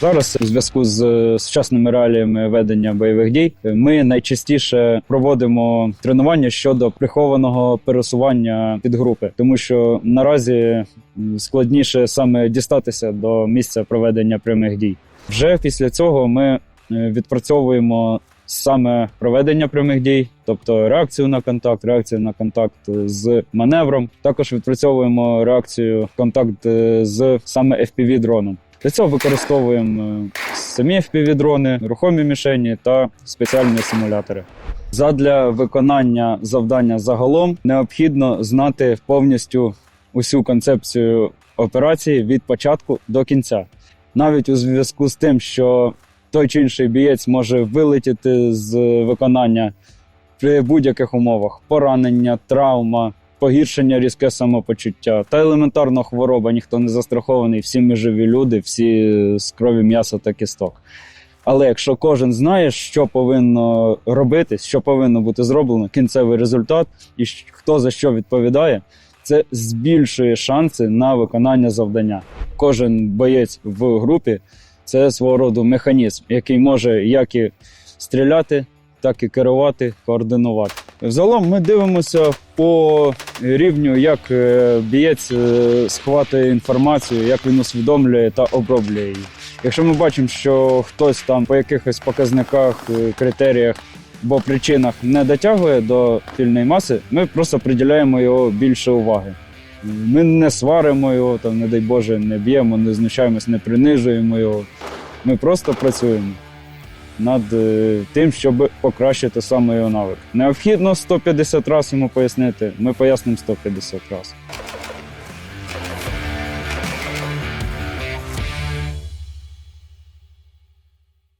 Зараз у зв'язку з е, сучасними реаліями ведення бойових дій ми найчастіше проводимо тренування щодо прихованого пересування підгрупи, тому що наразі складніше саме дістатися до місця проведення прямих дій. Вже після цього ми е, відпрацьовуємо саме проведення прямих дій, тобто реакцію на контакт, реакцію на контакт з маневром. Також відпрацьовуємо реакцію контакт е, з саме fpv дроном. Для цього використовуємо е, самі fpv дрони, рухомі мішені та спеціальні симулятори. Задля виконання завдання загалом необхідно знати повністю усю концепцію операції від початку до кінця. Навіть у зв'язку з тим, що той чи інший бієць може вилетіти з виконання при будь-яких умовах: поранення, травма, погіршення різке самопочуття та елементарно хвороба. Ніхто не застрахований, всі ми живі люди, всі з крові м'яса та кісток. Але якщо кожен знає, що повинно робити, що повинно бути зроблено, кінцевий результат і хто за що відповідає, це збільшує шанси на виконання завдання. Кожен боєць в групі це свого роду механізм, який може як і стріляти, так і керувати, координувати. Взагалом ми дивимося по рівню, як е, бієць е, схватує інформацію, як він усвідомлює та оброблює її. Якщо ми бачимо, що хтось там по якихось показниках, е, критеріях або причинах не дотягує до фільної маси, ми просто приділяємо його більше уваги. Ми не сваримо його, там, не дай Боже, не б'ємо, не знущаємось, не принижуємо його. Ми просто працюємо над е, тим, щоб покращити саме його навик. Необхідно 150 разів йому пояснити. Ми пояснимо 150 разів.